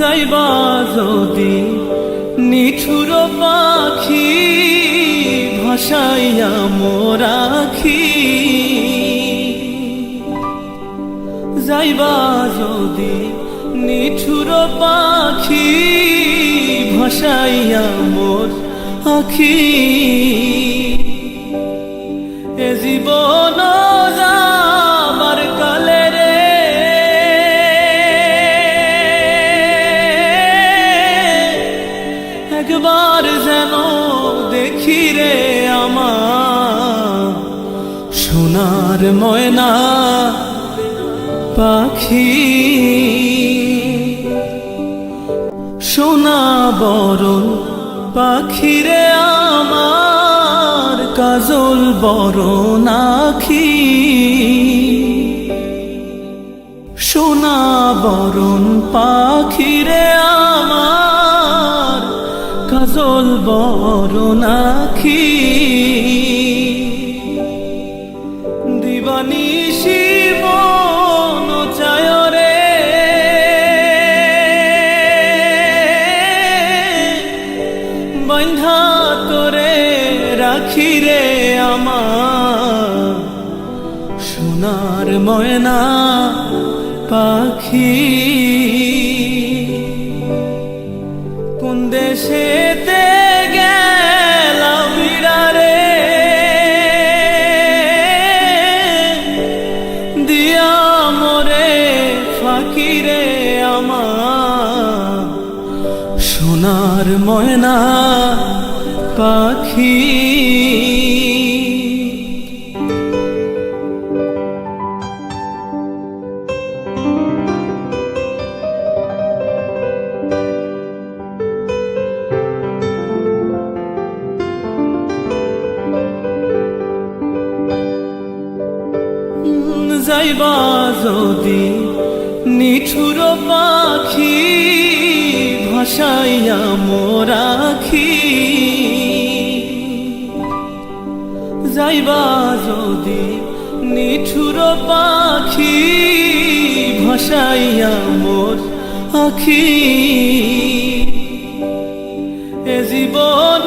যাইবা যদি নিঠুর পাখি ভাসাইয়া মোরাখি। যাইবা যদি নিঠুর পাখি ভাসাইয়া মোর আখি। এ জীবন সোনার ময়না পাখি। সোনা বরণ পাখিরে আমার কাজল বরণ আখি। সোনা বরণ পাখিরে দিবানিশি মন চায় রে। বন্ধা তোরে রাখি রে আমার। সোনার ময়না পাখি ফাকিরে আমার। সোনার ময়না পাখি। যাইবা যদি নিঠুর পাখি ভাসাইয়া মোরাখি। যাইবা যদি নিঠুর পাখি ভাসাইয়া মোর আখি এ জীবন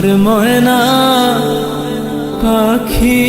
সোনার ময়না পাখি।